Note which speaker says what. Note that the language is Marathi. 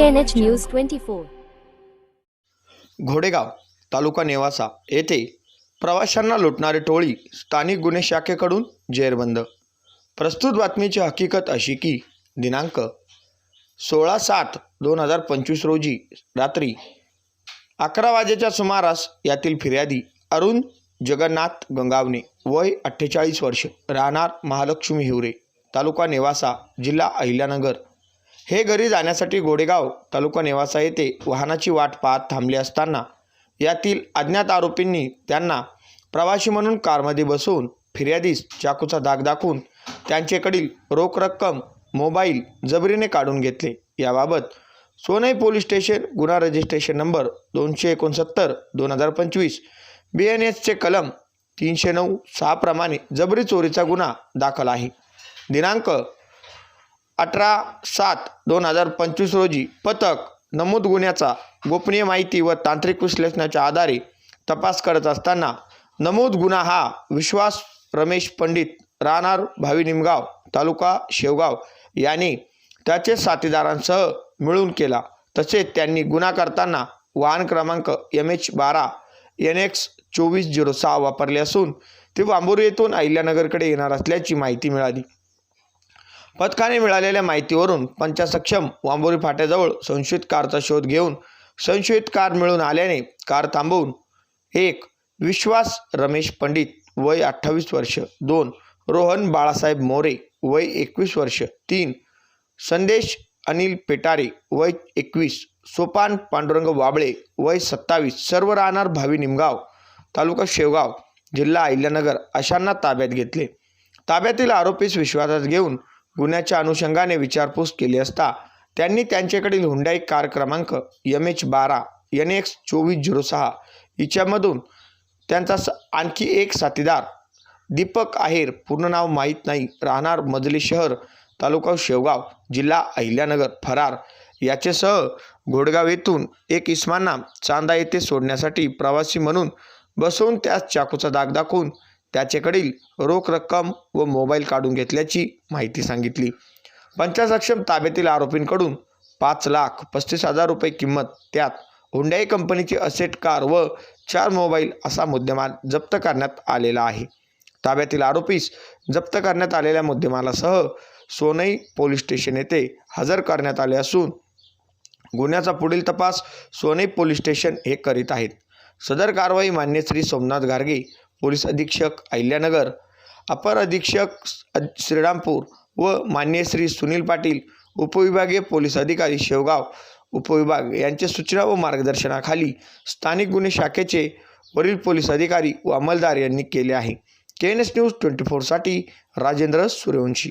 Speaker 1: एच न्यूज ट्वेंटी फोर
Speaker 2: घोडेगाव तालुका नेवासा येथे प्रवाशांना लुटणारी टोळी स्थानिक गुन्हे शाखेकडून जेरबंद. प्रस्तुत बातमीची हकीकत अशी की दिनांक सोळा सात दोन हजार पंचवीस रोजी रात्री अकरा वाजेच्या सुमारास यातील फिर्यादी अरुण जगन्नाथ गंगावणे वय अठ्ठेचाळीस वर्ष राहणार महालक्ष्मी हिवरे तालुका नेवासा जिल्हा अहिल्यानगर हे घरी जाण्यासाठी गोडेगाव तालुका नेवासा येथे वाहनाची वाट पाहत थांबले असताना यातील अज्ञात आरोपींनी त्यांना प्रवासी म्हणून कारमध्ये बसवून फिर्यादीस चाकूचा दाग दाखवून त्यांच्याकडील रोख रक्कम मोबाईल जबरीने काढून घेतले. याबाबत सोनई पोलीस स्टेशन गुन्हा रजिस्ट्रेशन नंबर दोनशे एकोणसत्तर दोन हजार पंचवीस बी एन एसचे कलम तीनशे नऊ सहाप्रमाणे जबरी चोरीचा गुन्हा दाखल आहे. दिनांक अठरा सात दोन हजार पंचवीस रोजी पथक नमूद गुन्ह्याचा गोपनीय माहिती व तांत्रिक विश्लेषणाच्या आधारे तपास करत असताना नमूद गुन्हा हा विश्वास रमेश पंडित राहणार भावी निमगाव तालुका शेवगाव यांनी त्याचे साथीदारांसह मिळून केला. तसेच त्यांनी गुन्हा करताना वाहन क्रमांक एम एच बारा एन एक्स चोवीस झिरो सहा वापरले असून ते वांबोरी येथून अहिल्यानगरकडे येणार असल्याची माहिती मिळाली. पथकाने मिळालेल्या माहितीवरून पंचासक्षम वांबोरी फाट्याजवळ संशयित कारचा शोध घेऊन संशयित कार मिळून आल्याने कार थांबवून एक विश्वास रमेश पंडित वय अठ्ठावीस वर्ष दोन रोहन बाळासाहेब मोरे वय एकवीस वर्ष तीन संदेश अनिल पेटारे वय एकवीस सोपान पांडुरंग वाबळे वय सत्तावीस सर्व राहणार भावी निमगाव तालुका शेवगाव जिल्हा अहिल्यानगर अशांना ताब्यात घेतले. ताब्यातील आरोपीस विश्वासात घेऊन गुन्ह्याच्या अनुषंगाने विचारपूस केली असता त्यांनी त्यांच्याकडील हुंडाई कार क्रमांक एम एच बारा एन एक्स चोवीस झिरो सहा हिच्यामधून त्यांचा स आणखी एक साथीदार दीपक आहेर पूर्ण नाव माहीत नाही राहणार मजली शहर तालुका शेवगाव जिल्हा अहिल्यानगर फरार. याचेसह घोडगाव येथून एक इस्मांना चांदा येथे सोडण्यासाठी प्रवासी म्हणून बसवून त्यास चाकूचा दाग दाखवून त्याच्याकडील रोख रक्कम व मोबाईल काढून घेतल्याची माहिती सांगितली. पंचासक्षम ताब्यातील आरोपींकडून पाच लाख पस्तीस हजार रुपये किंमत त्यात हुंडाई कंपनीची असेट कार व चार मोबाईल असा मुद्देमाल जप्त करण्यात आलेला आहे. ताब्यातील आरोपीस जप्त करण्यात आलेल्या मुद्देमालासह सोनई पोलीस स्टेशन येथे हजर करण्यात आले असून गुन्ह्याचा पुढील तपास सोनई पोलीस स्टेशन हे करीत आहेत. सदर कारवाई मान्य श्री सोमनाथ गार्गे पोलीस अधीक्षक अहिल्यानगर अपर अधीक्षक श्रीरामपूर व मान्य श्री सुनील पाटील उपविभागीय पोलीस अधिकारी शेवगाव उपविभाग यांच्या सूचना व मार्गदर्शनाखाली स्थानिक गुन्हे शाखेचे वरील पोलीस अधिकारी व अंमलदार यांनी केले आहे. K N S news twenty फोरसाठी Rajendra Suryavanshi.